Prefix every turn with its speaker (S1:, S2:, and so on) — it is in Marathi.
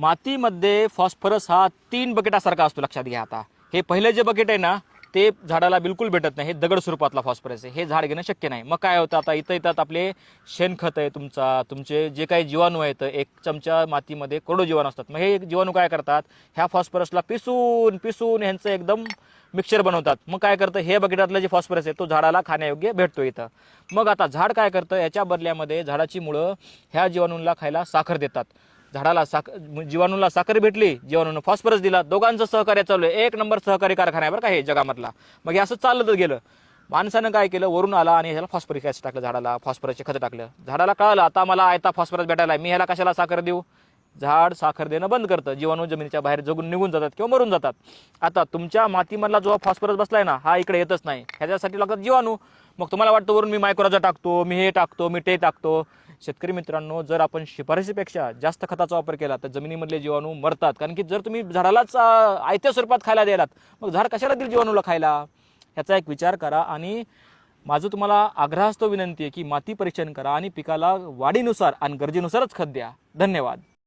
S1: मातीमध्ये फॉस्फरस हा तीन बकेटासारखा असतो लक्षात घ्या आता. हे पहिलं जे बकेट आहे ना ते झाडाला बिलकुल भेटत नाही. हे दगड स्वरूपातला फॉस्फरस आहे. हे झाड घेणं शक्य नाही. मग काय होतं आता इथं येतात आपले शेणखत आहे तुमचा तुमचे जे काही जीवाणू आहेत एक चमचा मातीमध्ये करोडो जीवाणू असतात. मग हे जीवाणू काय करतात? ह्या फॉस्फरसला पिसून पिसून ह्यांचं एकदम मिक्सचर बनवतात. मग काय करतं? हे बकेटातलं जे फॉस्फरस आहे तो झाडाला खाण्यायोग्य भेटतो इथं. मग आता झाड काय करतं? याच्या बदल्यामध्ये झाडाची मुळं ह्या जीवाणूंना खायला साखर देतात. झाडाला साख जीवाणूला साखर भेटली जीवाणूनं फॉस्फरस दिला दोघांचं सहकार्य चालू आहे. एक नंबर सहकारी कारखाना आहे बरं का हे जगामधला. मग हे असं चालतच गेलं. माणसानं काय केलं? वरून आला आणि ह्याला फॉस्फरिक ॲसिड टाकलं झाडाला फॉस्फरसचे खतं टाकलं. झाडाला कळलं आता मला आयता फॉस्फरस भेटायला मी ह्याला कशाला साखर देऊ? झाड साखर देणं बंद करतं. जीवाणू जमिनीच्या बाहेर जगून निघून जातात किंवा मरून जातात. आता तुमच्या मातीमधला जो फॉस्फरस बसलाय ना हा इकडे येतच नाही. ह्याच्यासाठी लागतात जीवाणू. मग तुम्हाला वाटतं वरून मी मायक्रोजा टाकतो मी हे टाकतो मी ते टाकतो. शेतकरी मित्रांनो जर आपण शिफारशीपेक्षा जास्त खताचा वापर केला तर जमिनीमधले जीवाणू मरतात. कारण की जर तुम्ही झाडालाच आयत्या स्वरूपात खायला द्यालात मग झाड कशाला देईल जीवाणूला खायला? ह्याचा एक विचार करा आणि माझं तुम्हाला आग्रहास्तव विनंती आहे की माती परीक्षण करा आणि पिकाला वाढीनुसार आणि गरजेनुसारच खत द्या. धन्यवाद.